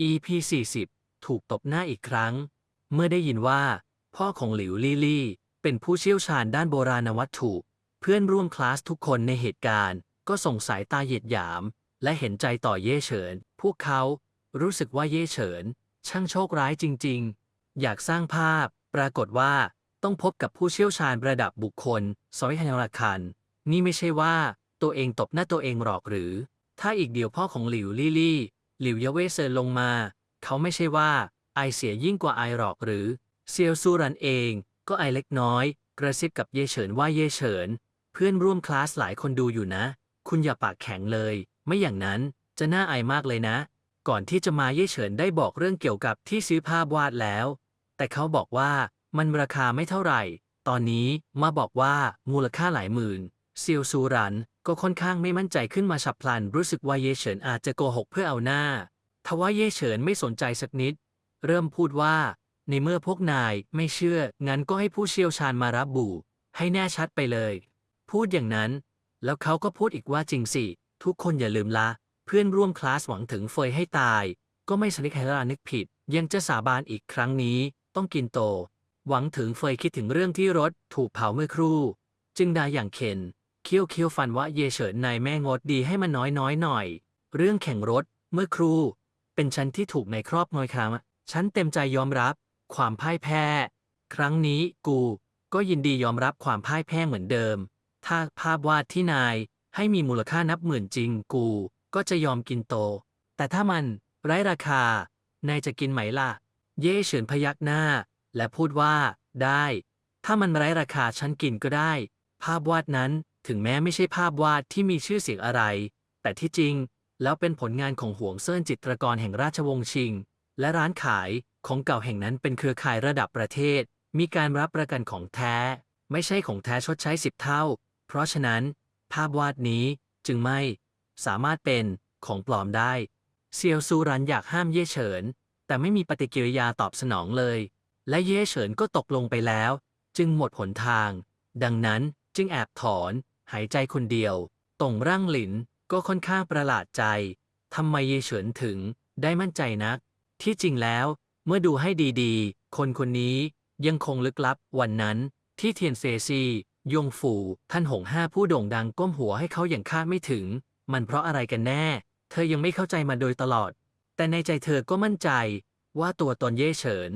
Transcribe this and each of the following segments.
EP 40 ถูกตบหน้าอีกครั้ง เมื่อได้ยินว่า พ่อของหลิวลี่ลี่ เป็นผู้เชี่ยวชาญด้านโบราณวัตถุ เพื่อนร่วมคลาสทุกคนในเหตุการณ์ ก็ส่งสายตาเหยียดหยาม และเห็นใจต่อเย่เฉิน พวกเขารู้สึกว่าเย่เฉิน ช่างโชคร้ายจริง ๆ อยากสร้างภาพ ปรากฏว่าต้องพบกับผู้เชี่ยวชาญระดับบุคคลซอยฮันราคัน นี่ไม่ใช่ว่าตัวเองตบหน้าตัวเองหรอกหรือ ถ้าอีกเดียวพ่อของหลิวลี่ลี่ หลิวเยเว่เซินลงมา เขาไม่ใช่ว่าไอเสียยิ่งกว่าไอหรอกหรือ เซียวซูรันเองก็ไอเล็กน้อย กระซิบกับเย่เฉินว่าเย่เฉิน เพื่อนร่วมคลาสหลายคนดูอยู่นะ คุณอย่าปากแข็งเลย ไม่อย่างนั้นจะน่าอายมากเลยนะ ก่อนที่จะมาเย่เฉินได้บอกเรื่องเกี่ยวกับที่ซื้อภาพวาดแล้ว แต่เขาบอกว่ามันราคาไม่เท่าไหร่ ตอนนี้มาบอกว่ามูลค่าหลายหมื่นเซียวซูรัน ก็ค่อนข้างไม่มั่นใจขึ้นมาฉับพลัน รู้สึกว่าเยเฉินอาจจะโกหกเพื่อเอาหน้า ทว่าเย่เฉินไม่สนใจสักนิด เริ่มพูดว่า ในเมื่อพวกนายไม่เชื่อ งั้นก็ให้ผู้เชี่ยวชาญมารับบูให้แน่ชัดไปเลย พูดอย่างนั้น แล้วเขาก็พูดอีกว่าจริงสิ ทุกคนอย่าลืมละ เพื่อนร่วมคลาสหวังถึงเฟยให้ตาย ก็ไม่สนิทให้ลานึกผิด ยังจะสาบานอีกครั้งนี้ ต้องกินโต หวังถึงเฟยคิดถึงเรื่องที่รถถูกเผาเมื่อครู่ จึงด่าอย่างเข็น เคี้ยวเคี้ยวฟันว่าเยเฉินนายแม่งดดีให้มันน้อยน้อยหน่อย เรื่องแข่งรถ เมื่อครู เป็นฉันที่ถูกในครอบงอยครั้งฉันเต็มใจยอมรับ ความพ่ายแพ้ ครั้งนี้กู ก็ยินดียอมรับความพ่ายแพ้เหมือนเดิม ถ้าภาพวาดที่นายให้มีมูลค่านับหมื่นจริงกู ก็จะยอมกินโต แต่ถ้ามันไร้ราคา นายจะกินไหมล่ะ เย่เฉินพยักหน้า และพูดว่า ได้ ถ้ามันไร้ราคาฉันกินก็ได้ ภาพวาดนั้น ถึงแม้ไม่ใช่ภาพวาดที่มีชื่อเสียงอะไร แต่ที่จริงแล้วเป็นผลงานของห่วงเซินจิตรกรแห่งราชวงศ์ชิง และร้านขายของเก่าแห่งนั้นเป็นเครือข่ายระดับประเทศ มีการรับประกันของแท้ ไม่ใช่ของแท้ชดใช้สิบเท่า เพราะฉะนั้น ภาพวาดนี้จึงไม่สามารถเป็นของปลอมได้ เซียวซูรันอยากห้ามเย่เฉิน แต่ไม่มีปฏิกิริยาตอบสนองเลย และเย่เฉินก็ตกลงไปแล้ว จึงหมดหนทาง ดังนั้นจึงแอบถอน หายใจคนเดียวตงร่างหลินก็ค่อนข้างประหลาดใจทำไมเยเฉินถึงได้มั่นใจนัก ที่จริงแล้วเมื่อดูให้ดีๆ คนคนนี้ยังคงลึกลับวันนั้นที่เทียนเซซียงฝูท่านหงห้าผู้โด่งดังก้มหัวให้เขาอย่างคาดไม่ถึง มันเพราะอะไรกันแน่ เธอยังไม่เข้าใจมาโดยตลอด แต่ในใจเธอก็มั่นใจ ว่าตัวตนเย่เฉิน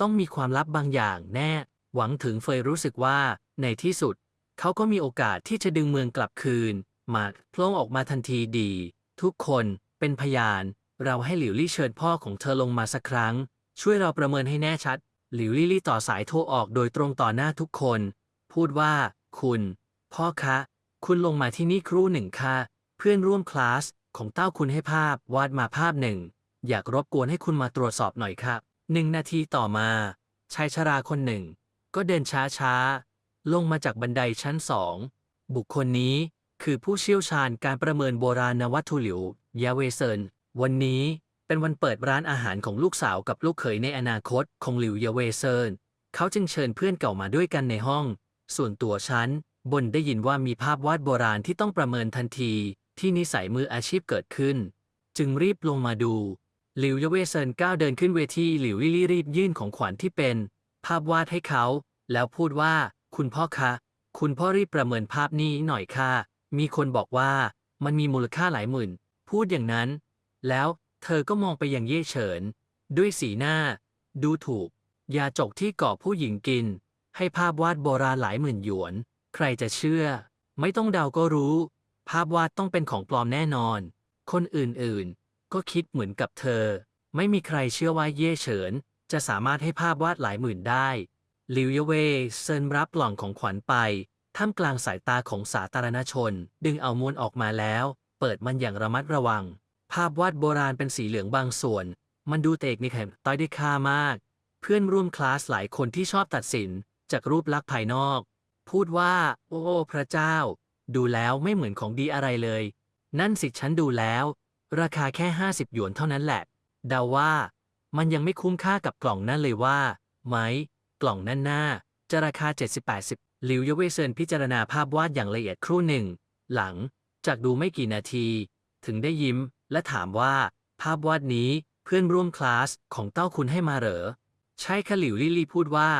ต้องมีความลับบางอย่างแน่ หวังถึงเฟยรู้สึกว่าในที่สุด เขาก็มีโอกาสที่จะดึงเมืองกลับคืน มาโพล่งออกมาทันทีดี ทุกคนเป็นพยาน เราให้หลิวลี่เชิญพ่อของเธอลงมาสักครั้ง ช่วยเราประเมินให้แน่ชัด หลิวลี่ลี่ต่อสายโทรออกโดยตรงต่อหน้าทุกคน พูดว่า คุณ พ่อคะ คุณลงมาที่นี่ครู่หนึ่งค่ะ เพื่อนร่วมคลาสของเต้าคุณให้ภาพวาดมาภาพหนึ่ง อยากรบกวนให้คุณมาตรวจสอบหน่อยครับหนึ่งนาทีต่อมาชายชราคนหนึ่ง ก็เดินช้าช้า ลงมาจากบันไดชั้นสอง บุคคลนี้คือผู้เชี่ยวชาญการประเมินโบราณวัตถุหลิวยาเวเซิน วันนี้เป็นวันเปิดร้านอาหารของลูกสาวกับลูกเขยในอนาคตของหลิวยาเวเซิน เขาจึงเชิญเพื่อนเก่ามาด้วยกันในห้อง ส่วนตัวฉันบนได้ยินว่ามีภาพวาดโบราณที่ต้องประเมินทันที ที่นิสัยมืออาชีพเกิดขึ้น จึงรีบลงมาดู หลิวยาเวเซินก้าวเดินขึ้นเวทีหลิวลี่ลี่รีบยื่นของขวัญที่เป็น ภาพวาดให้เขา แล้วพูดว่า คุณพ่อคะ คุณพ่อรีบประเมินภาพนี้หน่อยค่ะ มีคนบอกว่ามันมีมูลค่าหลายหมื่น พูดอย่างนั้น แล้วเธอก็มองไปยังเย่เฉิน ด้วยสีหน้า ดูถูก ยาจกที่ก่อผู้หญิงกิน ให้ภาพวาดโบราณหลายหมื่นหยวน ใครจะเชื่อ ไม่ต้องเดาก็รู้ ภาพวาดต้องเป็นของปลอมแน่นอน คนอื่นๆ ก็คิดเหมือนกับเธอ ไม่มีใครเชื่อว่าเย่เฉิน จะสามารถให้ภาพวาดหลายหมื่นได้ ลิวเยเวเซินรับกล่องของขวัญไป ท่ามกลางสายตาของสาธารณชน ดึงเอามวลออกมาแล้ว เปิดมันอย่างระมัดระวัง ภาพวาดโบราณเป็นสีเหลืองบางส่วน มันดูเตกมีแข็ต้อยได้ค่ามาก เพื่อนร่วมคลาสหลายคนที่ชอบตัดสิน จากรูปลักษณ์ภายนอก พูดว่า โอ้พระเจ้า ดูแล้วไม่เหมือนของดีอะไรเลย นั่นสิฉันดูแล้ว ราคาแค่ 50 หยวนเท่านั้นแหละเดาว่า มันยังไม่คุ้มค่ากับกล่องนั่นเลยว่า ไหม กล่องนั่นหน้า จะราคา 70-80หลิวเยเวเซินพิจารณาภาพวาดอย่างละเอียดครู่หนึ่ง หลังจากดูไม่กี่นาที ถึงได้ยิ้ม และถามว่า ภาพวาดนี้เพื่อนร่วมคลาสของเต้าคุณให้มาเหรอ ใช่ค่ะหลิวลี่ลี่พูดว่า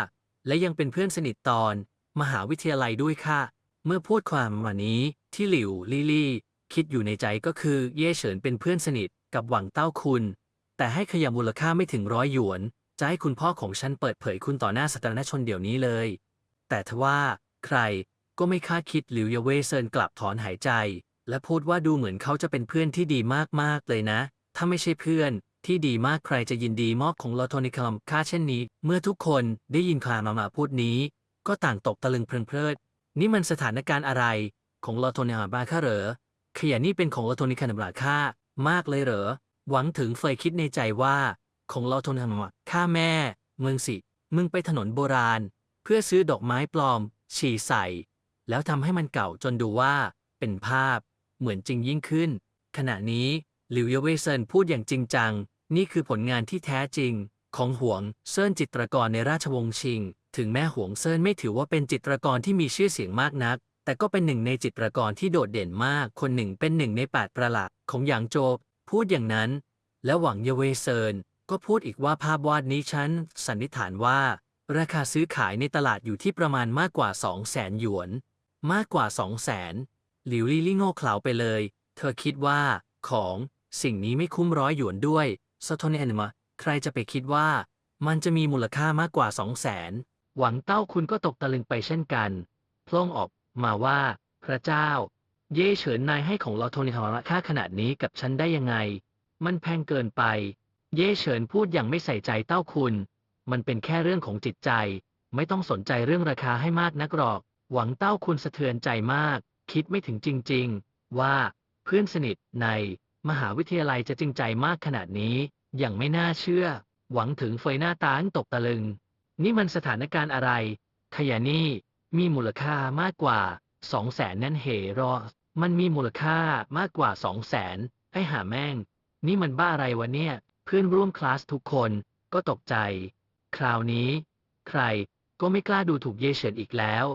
และยังเป็นเพื่อนสนิทตอน มหาวิทยาลัยด้วยค่ะ เมื่อพูดความมานี้ที่หลิวลี่ลี่คิดอยู่ในใจก็คือเย่เฉินเป็นเพื่อนสนิทกับหวังเต้าคุณ แต่ให้ขยำมูลค่าไม่ถึงร้อยหยวน จะให้คุณพ่อของฉันเปิดเผยคุณต่อหน้าสาธารณชนเดี๋ยวนี้เลย แต่ทว่า ใครก็ไม่คาดคิดหลิวเยาเว่เซินกลับถอนหายใจ และพูดว่าดูเหมือนเขาจะเป็นเพื่อนที่ดีมากๆเลยนะ ถ้าไม่ใช่เพื่อนที่ดีมากใครจะยินดีมอบของลอโทนิคัมค่าเช่นนี้ เมื่อทุกคนได้ยินคลามามาพูดนี้ ก็ต่างตกตะลึงเพลินเพลิดนี่มันสถานการณ์อะไรของลอโทนิคัมบาค่าเหรอขยะนี่เป็นของลอโทนิคัมบาค่ามากเลยเหรอหวังถึงเฟยคิดในใจว่า ของลอโทนิคัมบาค่าแม่มืองสิ มึงไปถนนโบราณ เพื่อซื้อดอกไม้ปลอม ฉี่ใส่ แล้วทำให้มันเก่าจนดูว่า เป็นภาพ เหมือนจริงยิ่งขึ้น ขณะนี้หลิวเยเวเซินพูดอย่างจริงจัง นี่คือผลงานที่แท้จริง ของหวงเซินจิตรกรในราชวงศ์ชิง ถึงแม้หวงเซินไม่ถือว่าเป็นจิตรกรที่มีชื่อเสียงมากนัก แต่ก็เป็นหนึ่งในจิตรกรที่โดดเด่นมาก คนหนึ่งเป็นหนึ่งในแปดประหลาดของหยางโจวพูดอย่างนั้น และหวังเยเวเซิน ก็พูดอีกว่าภาพวาดนี้ฉันสันนิษฐานว่า ราคาซื้อขายในตลาดอยู่ที่ประมาณมากกว่า 2 0 0แสนหยวน มากกว่า 2 0 0แสนหลิวลี่ลี่โง่เขลาไปเลย เธอคิดว่าของสิ่งนี้ไม่คุ้มร้อยหยวนด้วยสะทนแอนมาใครจะไปคิดว่า มันจะมีมูลค่ามากกว่า 2 0 0แสนหวังเต้าคุณก็ตกตะลึงไปเช่นกันพล่องออกมาว่า พระเจ้า เย่เฉินนายให้ของลอโทนิทาระค่าขนาดนี้กับฉันได้ยังไง มันแพงเกินไป เย่เฉินพูดอย่างไม่ใส่ใจเต้าคุณ มันเป็นแค่เรื่องของจิตใจ ไม่ต้องสนใจเรื่องราคาให้มากนักหรอก หวังเต้าคุณสะเทือนใจมาก คิดไม่ถึงจริง ๆ ว่า เพื่อนสนิทใน มหาวิทยาลัยจะจริงใจมากขนาดนี้ อย่างไม่น่าเชื่อ หวังถึงเฟยหน้าตาอันตกตะลึง นี่มันสถานการณ์อะไร ขยะนี่มีมูลค่ามากกว่าสองแสนนั่นเหรอ มันมีมูลค่ามากกว่าสองแสนไอ้หาแม่ง นี่มันบ้าอะไรวะเนี่ย พื่อนร่วมคลาสทุกคนก็ตกใจ คราวนี้ ใครก็ไม่กล้าดูถูกเยเฉินอีกแล้ว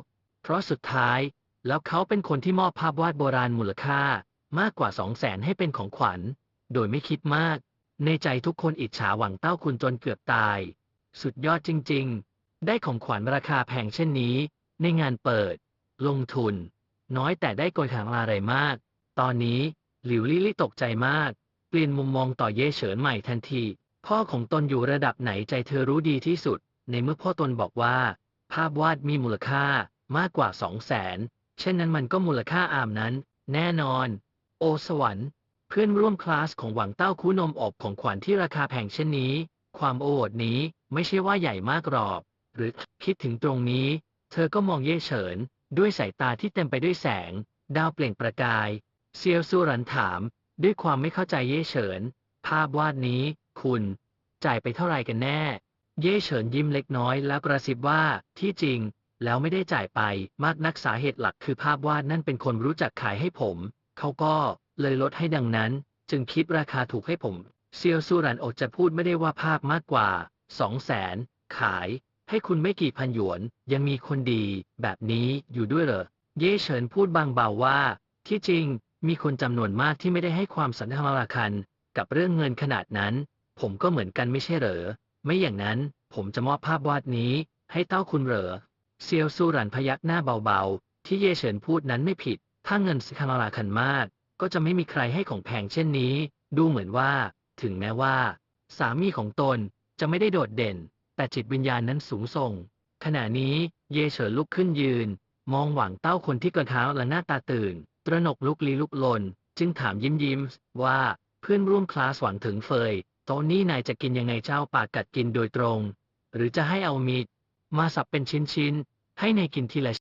เพราะสุดท้ายแล้วเขาเป็นคนที่มอบภาพวาดโบราณมูลค่ามากกว่าสองแสนให้เป็นของขวัญ โดยไม่คิดมาก ในใจทุกคนอิจฉาหวังเต้าคุณจนเกือบตาย สุดยอดจริง ๆ ได้ของขวัญราคาแพงเช่นนี้ ในงานเปิด ลงทุน น้อยแต่ได้โกยขางอะไรมาก ตอนนี้หลิวลี่ลี่ตกใจมาก เปลี่ยนมุมมองต่อเย่เฉินใหม่ทันที พ่อของตนอยู่ระดับไหนใจเธอรู้ดีที่สุด ในเมื่อพ่อตนบอกว่า ภาพวาดมีมูลค่ามากกว่าสองแสนเช่นนั้นมันก็มูลค่าอามนั้น แน่นอน โอสวรรค์ เพื่อนร่วมคลาสของหวังเต้าคูนมอบของขวัญที่ราคาแพงเช่นนี้ ความโอดนี้ไม่ใช่ว่าใหญ่มากหรอก หรือคิดถึงตรงนี้ เธอก็มองเย่เฉิน ด้วยสายตาที่เต็มไปด้วยแสง ดาวเปล่งประกาย เซียวซูรันถาม ด้วยความไม่เข้าใจเย่เฉิน ภาพวาดนี้ คุณ จ่ายไปเท่าไหร่กันแน่ เย่เฉินยิ้มเล็กน้อยแล้วกระซิบว่าที่จริง แล้วไม่ได้จ่ายไปมากนักสาเหตุหลักคือภาพวาดนั่นเป็นคนรู้จักขายให้ผม เขาก็เลยลดให้ดังนั้น จึงคิดราคาถูกให้ผม เซียวซูรันอดจะพูดไม่ได้ว่าภาพมากกว่าสองแสนขาย ให้คุณไม่กี่พันหยวน ยังมีคนดี แบบนี้อยู่ด้วยเหรอ เย่เฉินพูดบางเบาว่า ที่จริง มีคนจำนวนมากที่ไม่ได้ให้ความสันธรรคันกับเรื่องเงินขนาดนั้น ผมก็เหมือนกันไม่ใช่เหรอ ไม่อย่างนั้นผมจะมอบภาพวาดนี้ให้เต้าคุณเหรอ เซียวซูรันพยักหน้าเบาๆ ที่เย่เฉินพูดนั้นไม่ผิด ถ้าเงินสิคาราคันมาก ก็จะไม่มีใครให้ของแพงเช่นนี้ ดูเหมือนว่า ถึงแม้ว่า สามีของตนจะไม่ได้โดดเด่น แต่จิตวิญญาณนั้นสูงส่ง ขณะนี้เย่เฉินลุกขึ้นยืน มองหวังเต้าคนที่กระเท้าและหน้าตาตื่น ตระหนกลุกลี้ลุกลน จึงถามยิ้มยิ้มว่าเพื่อนร่วมคลาสหวังถึงเฟย โตะนี้นายจะกินยังไงเจ้าปากกัดกินโดยตรง หรือจะให้เอามีดมาสับเป็นชิ้นๆ ให้นายกินทีละ